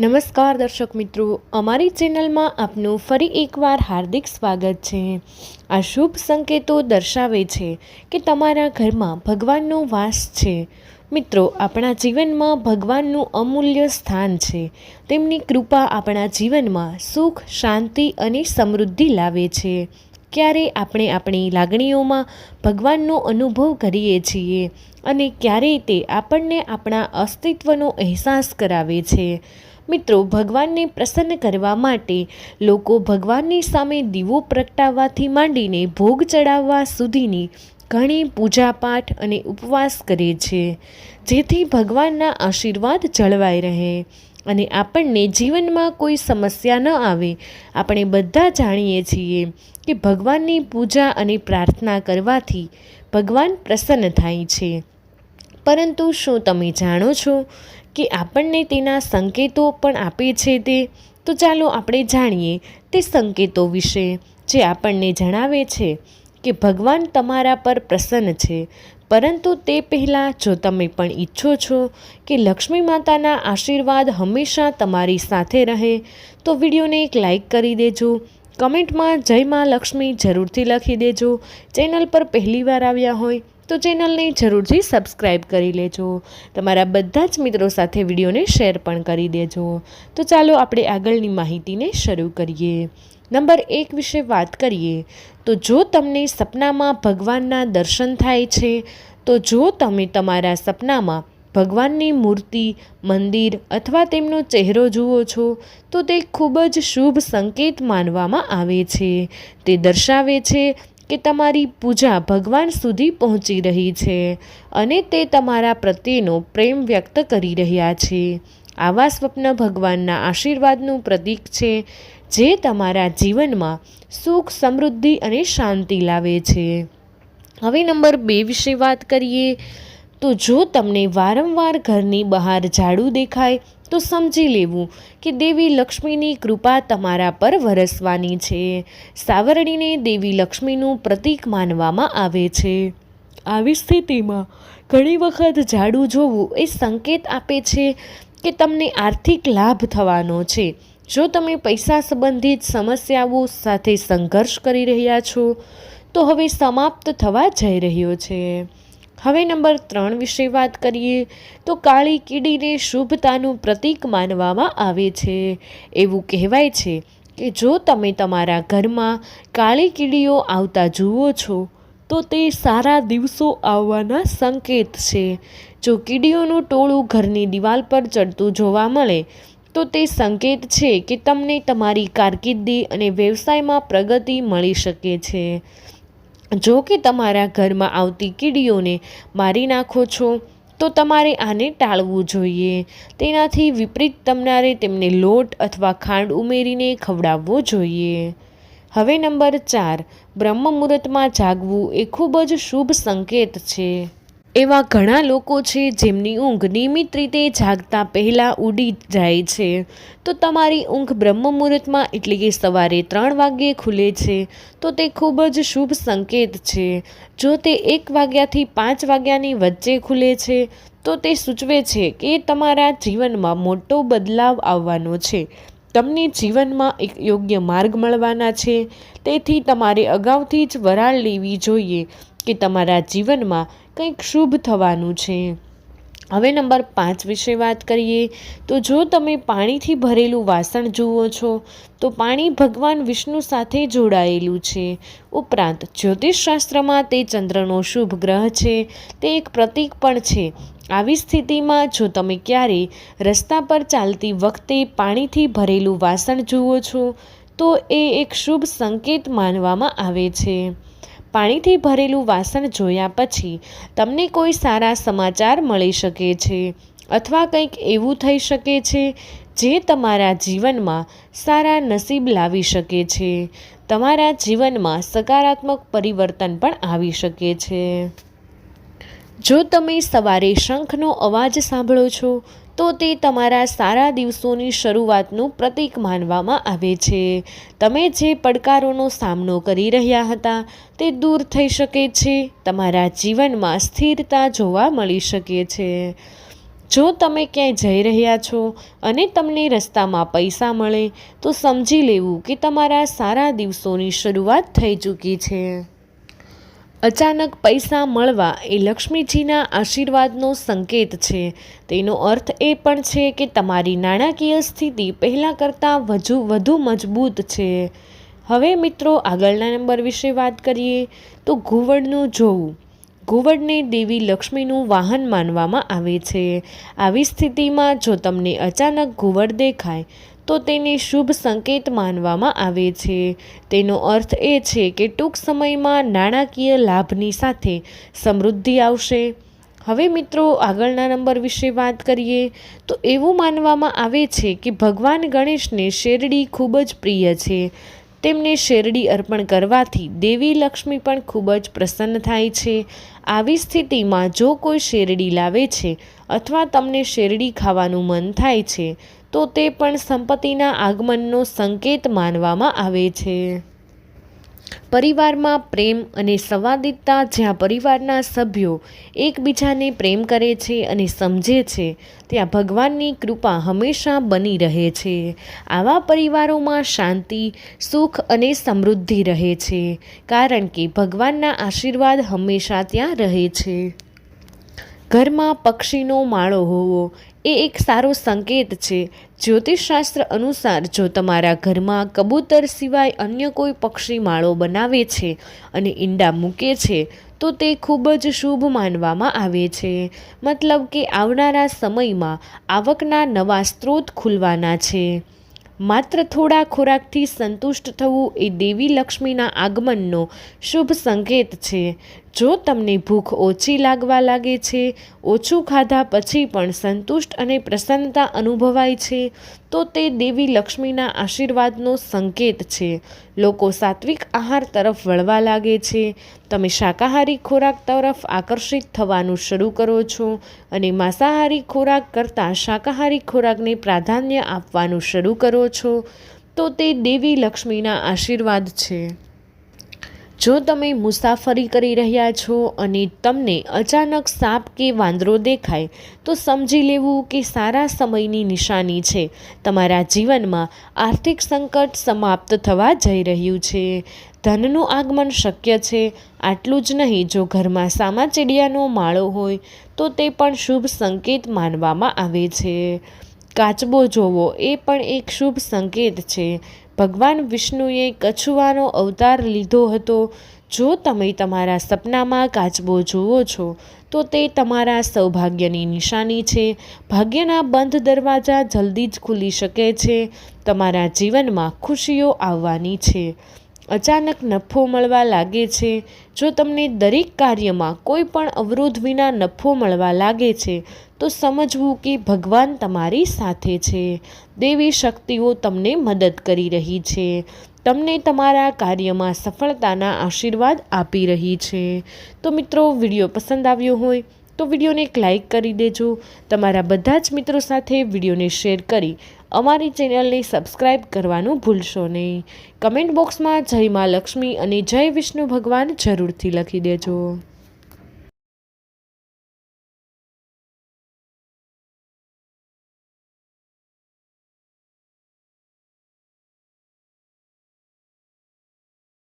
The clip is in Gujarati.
નમસ્કાર દર્શક મિત્રો, અમારી ચેનલમાં આપનું ફરી એકવાર હાર્દિક સ્વાગત છે. આ શુભ સંકેતો દર્શાવે છે કે તમારા ઘરમાં ભગવાનનો વાસ છે. મિત્રો, આપણા જીવનમાં ભગવાનનું અમૂલ્ય સ્થાન છે. તેમની કૃપા આપણા જીવનમાં સુખ, શાંતિ અને સમૃદ્ધિ લાવે છે. ક્યારે આપણે આપણી લાગણીઓમાં ભગવાનનો અનુભવ કરીએ છીએ અને ક્યારેય તે આપણને આપણા અસ્તિત્વનો અહેસાસ કરાવે છે? મિત્રો, ભગવાનને પ્રસન્ન કરવા માટે લોકો ભગવાનની સામે દીવો પ્રગટાવવાથી માંડીને ભોગ ચડાવવા સુધીની ઘણી પૂજાપાઠ અને ઉપવાસ કરે છે, જેથી ભગવાનના આશીર્વાદ જળવાઈ રહે અને આપણને જીવનમાં કોઈ સમસ્યા ન આવે. આપણે બધા જાણીએ છીએ કે ભગવાનની પૂજા અને પ્રાર્થના કરવાથી ભગવાન પ્રસન્ન થાય છે. પરંતુ શું તમે જાણો છો કે આપણને તેના સંકેતો પણ આપે છે તે, તો ચાલો આપણે જાણીએ તે સંકેતો વિશે, જે આપણને જણાવે છે કે ભગવાન તમારા પર પ્રસન્ન છે. પરંતુ તે પહેલાં જો તમે પણ ઈચ્છો છો કે લક્ષ્મી માતાના આશીર્વાદ હંમેશા તમારી સાથે રહે, તો વિડીયોને એક લાઈક કરી દેજો. કમેન્ટમાં જય મા લક્ષ્મી જરૂરથી લખી દેજો. ચેનલ પર પહેલીવાર આવ્યા હોય તો ચેનલને જરૂરથી સબસ્ક્રાઈબ કરી લેજો. તમારા બધા જ મિત્રો સાથે વિડીયોને શેર પણ કરી દેજો. તો ચાલો આપણે આગળની માહિતીને શરૂ કરીએ. નંબર એક વિશે વાત કરીએ. તો જો તમને સપનામાં ભગવાનના દર્શન થાય છે, તો જો તમે તમારા સપનામાં ભગવાનની મૂર્તિ, મંદિર અથવા તેમનો ચહેરો જુઓ છો, તો તે ખૂબ જ શુભ સંકેત માનવામાં આવે છે. તે દર્શાવે છે કે તમારી પૂજા ભગવાન સુધી પહોંચી રહી છે અને તે તમારા પ્રત્યેનો પ્રેમ વ્યક્ત કરી રહ્યા છે. આવા સ્વપ્ન ભગવાનના આશીર્વાદનું પ્રતીક છે, જે તમારા જીવનમાં સુખ, સમૃદ્ધિ અને શાંતિ લાવે છે. હવે નંબર બે વિશે વાત કરીએ. તો જો તમને વારંવાર ઘરની બહાર ઝાડુ દેખાય, તો સમજી લેવું કે દેવી લક્ષ્મીની કૃપા તમારા પર વરસવાની છે. સાવરણીને દેવી લક્ષ્મીનું પ્રતીક માનવામાં આવે છે. આવી સ્થિતિમાં ઘણી વખત ઝાડુ જોવું એ સંકેત આપે છે કે તમને આર્થિક લાભ થવાનો છે. જો તમે પૈસા સંબંધિત સમસ્યાઓ સાથે સંઘર્ષ કરી રહ્યા છો, તો હવે સમાપ્ત થવા જઈ રહ્યો છે. હવે નંબર ત્રણ વિશે વાત કરીએ તો કાળી કીડીને શુભતાનું પ્રતીક માનવામાં આવે છે. એવું કહેવાય છે કે જો તમે તમારા ઘરમાં કાળી કીડીઓ આવતા જુઓ છો, તો તે સારા દિવસો આવવાના સંકેત છે. જો કીડીઓનું ટોળું ઘરની દિવાલ પર ચડતું જોવા મળે, તો તે સંકેત છે કે તમને તમારી કારકિર્દી અને વ્યવસાયમાં પ્રગતિ મળી શકે છે. જો કે તમારા ઘરમાં આવતી કીડીઓને મારી નાખો છો, તો તમારે આને ટાળવું જોઈએ. તેનાથી વિપરીત તમારે તેમને લોટ અથવા ખાંડ ઉમેરીને ખવડાવવો જોઈએ. હવે નંબર ચાર બ્રહ્મ મુહૂર્તમાં જાગવું એ ખૂબ જ શુભ સંકેત છે. એવા ઘણા લોકો છે જેમની ઊંઘ નિયમિત રીતે જાગતા પહેલાં ઉડી જાય છે. તો તમારી ઊંઘ બ્રહ્મ મુહૂર્તમાં એટલે કે સવારે ત્રણ વાગ્યે ખુલે છે, તો તે ખૂબ જ શુભ સંકેત છે. જો તે એક વાગ્યાથી પાંચ વાગ્યાની વચ્ચે ખુલે છે, તો તે સૂચવે છે કે તમારા જીવનમાં મોટો બદલાવ આવવાનો છે. તમને જીવનમાં એક યોગ્ય માર્ગ મળવાના છે. તેથી તમારે અગાઉથી જ વરાળ લેવી જોઈએ કે તમારા જીવનમાં કંઈક શુભ થવાનું છે. હવે નંબર પાંચ વિશે વાત કરીએ. તો જો તમે પાણીથી ભરેલું વાસણ જુઓ છો, તો પાણી ભગવાન વિષ્ણુ સાથે જોડાયેલું છે. ઉપરાંત જ્યોતિષશાસ્ત્રમાં તે ચંદ્રનો શુભ ગ્રહ છે. તે એક પ્રતીક પણ છે. આવી સ્થિતિમાં જો તમે ક્યારેય રસ્તા પર ચાલતી વખતે પાણીથી ભરેલું વાસણ જુઓ છો, તો એ એક શુભ સંકેત માનવામાં આવે છે. પાણીથી ભરેલું વાસણ જોયા પછી તમને કોઈ સારા સમાચાર મળી શકે છે અથવા કંઈક એવું થઈ શકે છે જે તમારા જીવનમાં સારા નસીબ લાવી શકે છે. તમારા જીવનમાં સકારાત્મક પરિવર્તન પણ આવી શકે છે. જો તમે સવારે શંખનો અવાજ સાંભળો છો, તો તે તમારા સારા દિવસોની શરૂઆતનું પ્રતીક માનવામાં આવે છે. તમે જે પડકારોનો સામનો કરી રહ્યા હતા, તે દૂર થઈ શકે છે, તમારા જીવનમાં સ્થિરતા જોવા મળી શકે છે. જો તમે ક્યાંય જઈ રહ્યા છો અને તમને રસ્તામાં પૈસા મળે, તો સમજી લેવું કે તમારા સારા દિવસોની શરૂઆત થઈ ચૂકી છે. અચાનક પૈસા મળવા એ લક્ષ્મીજીના આશીર્વાદનો સંકેત છે. તેનો અર્થ એ પણ છે કે તમારી નાણાકીય સ્થિતિ પહેલાં કરતાં વધુ વધુ મજબૂત છે. હવે મિત્રો, આગળના નંબર વિશે વાત કરીએ તો ઘુવડનું જોવું ઘુવડને દેવી લક્ષ્મીનું વાહન માનવામાં આવે છે. આવી સ્થિતિમાં જો તમને અચાનક ઘુવડ દેખાય તો તેને શુભ સંકેત માનવામાં આવે છે. તેનો અર્થ એ છે કે ટૂંક સમયમાં નાણાકીય લાભની સાથે સમૃદ્ધિ આવશે. હવે મિત્રો, આગળના નંબર વિશે વાત કરીએ, તો એવું માનવામાં આવે છે કે ભગવાન ગણેશને શેરડી ખૂબ જ પ્રિય છે. તેમને શેરડી અર્પણ કરવાથી દેવી લક્ષ્મી પણ ખૂબ જ પ્રસન્ન થાય છે. આવી સ્થિતિમાં જો કોઈ શેરડી લાવે છે અથવા તમને શેરડી ખાવાનું મન થાય છે તો તે પણ સંપત્તિના આગમનનો સંકેત માનવામાં આવે છે. પરિવારમાં પ્રેમ અને સંવાદિતતા જ્યાં પરિવારના સભ્યો એકબીજાને પ્રેમ કરે છે અને સમજે છે, ત્યાં ભગવાનની કૃપા હંમેશા બની રહે છે. આવા પરિવારોમાં શાંતિ, સુખ અને સમૃદ્ધિ રહે છે, કારણ કે ભગવાનના આશીર્વાદ હંમેશા ત્યાં રહે છે. ઘરમાં પક્ષીનો માળો હોવો એ એક સારો સંકેત છે. જ્યોતિષશાસ્ત્ર અનુસાર જો તમારા ઘરમાં કબૂતર સિવાય અન્ય કોઈ પક્ષી માળો બનાવે છે અને ઈંડા મૂકે છે, તો તે ખૂબ જ શુભ માનવામાં આવે છે. મતલબ કે આવનારા સમયમાં આવકના નવા સ્ત્રોત ખુલવાના છે. માત્ર થોડા ખોરાકથી સંતુષ્ટ થવું એ દેવી લક્ષ્મીના આગમનનો શુભ સંકેત છે. જો તમને ભૂખ ઓછી લાગવા લાગે છે, ઓછું ખાધા પછી પણ સંતુષ્ટ અને પ્રસન્નતા અનુભવાય છે, તો તે દેવી લક્ષ્મીના આશીર્વાદનો સંકેત છે. લોકો સાત્વિક આહાર તરફ વળવા લાગે છે. તમે શાકાહારી ખોરાક તરફ આકર્ષિત થવાનું શરૂ કરો છો અને માંસાહારી ખોરાક કરતાં શાકાહારી ખોરાકને પ્રાધાન્ય આપવાનું શરૂ કરો છો, તો તે દેવી લક્ષ્મીના આશીર્વાદ છે. જો તમે મુસાફરી કરી રહ્યા છો અને તમને અચાનક સાપ કે વાંદરો દેખાય, તો સમજી લેવું કે સારા સમયની નિશાની છે. તમારા જીવનમાં આર્થિક સંકટ સમાપ્ત થવા જઈ રહ્યું છે. ધનનું આગમન શક્ય છે. આટલું જ નહીં, જો ઘરમાં સામાચીડિયાનો માળો હોય, તો તે પણ શુભ સંકેત માનવામાં આવે છે. કાચબો જોવો એ પણ એક શુભ સંકેત છે. ભગવાન વિષ્ણુએ કછુવાનો અવતાર લીધો હતો. જો તમે તમારા સપનામાં કાચબો જુઓ છો, તો તે તમારા સૌભાગ્યની નિશાની છે. ભાગ્યના બંધ દરવાજા જલ્દી જ ખુલી શકે છે. તમારા જીવનમાં ખુશીઓ આવવાની છે. અચાનક નફો મળવા લાગે છે. જો તમને દરેક કાર્યમાં કોઈ પણ અવરોધ વિના નફો મળવા લાગે છે, તો સમજવું કે ભગવાન તમારી સાથે છે. દેવી શક્તિઓ તમને મદદ કરી રહી છે. તમને તમારા કાર્યમાં સફળતાના આશીર્વાદ આપી રહી છે. તો મિત્રો, વીડિયો પસંદ આવ્યો હોય તો વિડીયોને એક લાઇક કરી દેજો, તમારા બધા જ મિત્રો સાથે વિડીયોને શેર કરી અમારી ચેનલને સબસ્ક્રાઈબ કરવાનું ભૂલશો નહીં. કમેન્ટ બોક્સમાં જય મા લક્ષ્મી અને જય વિષ્ણુ ભગવાન જરૂરથી લખી દેજો.